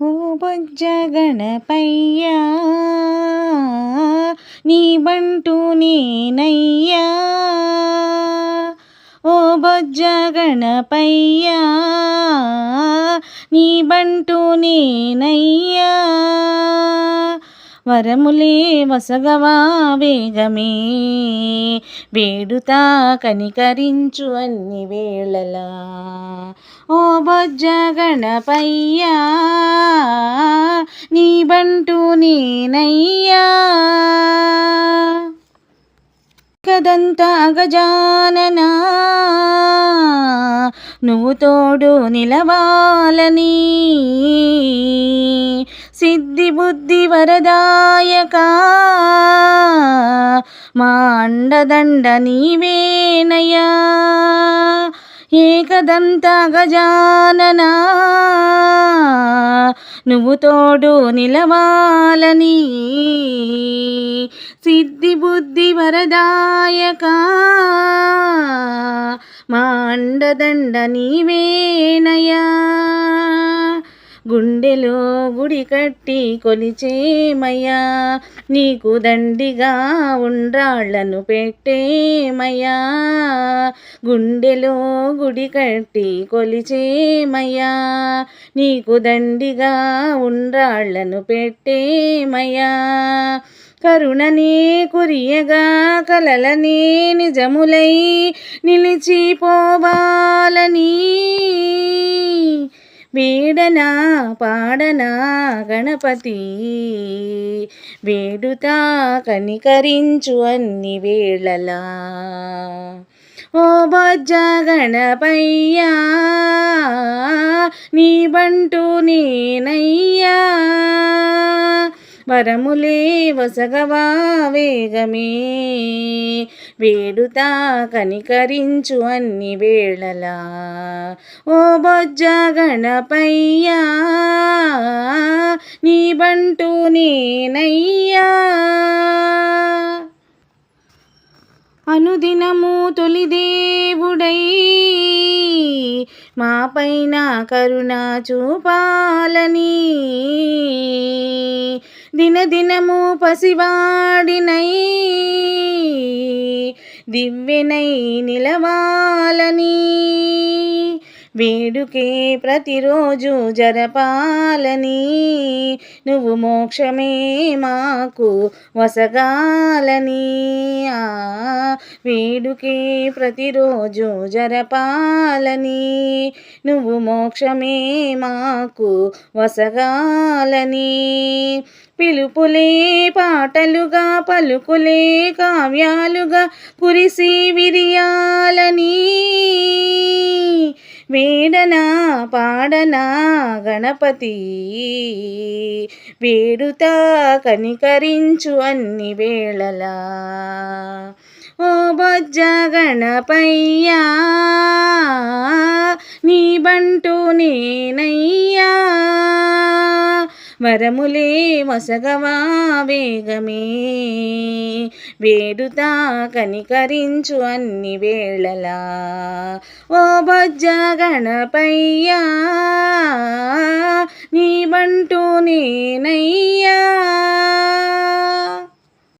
ఓ బొజ్జ గణపయ్యా నీ బంటూ నేనయ్యా. ఓ బొజ్జ గణపయ్యా నీ బంటూ నేనయ్యా. వరములే వసగవా వేగమే. వేడుతా కనికరించు అన్ని వేళలా. ఓ బొజ్జ గణపయ్యా నీ బంటూ నేనయ్యా. కదంత గజాననా నువ్వు తోడు నిలవాలని. సిద్ధి బుద్ధి వరదాయక మా అండదండ నీవేనయ్యా. ఏకదంత గజాననా. నువ్వు తోడు నిలవాలని. సిద్ధి బుద్ధి వరదాయక మా అండదండ నీవేనయ్యా. గుండెలో గుడి కట్టి కొలిచేమయ్యా? నీకు దండిగా ఉండ్రాళ్ళను పెట్టేమయ్యా? గుండెలో గుడి కట్టి కొలిచేమయ్యా? నీకు దండిగా ఉండ్రాళ్ళను పెట్టేమయ్యా? కరుణనే కురియగా కలలనే నిజములై నిలిచిపోవాలని వీడనా పాడనా గణపతి? వేడుతా కనికరించు అన్ని వేళలా. ఓ బొజ్జ గణపయ్యా నీ బంటూ నేనయ్యా. వరములే వసగవా వేగమే. వేడుతా కనికరించు అన్ని వేళలా. ఓ బొజ్జ గణపయ్యా నీ బంటూ నేనయ్యా. అనుదినము తొలి దేవుడై మా పైన కరుణ చూపాలని. దినదినము పసివాడినై దివ్యనై నిలవాలని. వేడుకే ప్రతిరోజు జరపాలని. నువ్వు మోక్షమే మాకు వసగాలని. ఆ వేడుకే ప్రతిరోజు జరపాలని. నువ్వు మోక్షమే మాకు వసగాలని. పిలుపులే పాటలుగా పలుకులే కావ్యాలుగా కురిసి విరియాలని. వేడనా పాడనా గణపతి? వేడుతా కనికరించు అన్ని వేళలా. ఓ బొజ్జ గణపయ్యా నీ బంటూ నేనయ్యా. వరములే మసగవా వేగమే. వేడుతా కనికరించు అన్ని వేళలా. ఓ బొజ్జ గణపయ్యా నీ బంటూ నేనయ్యా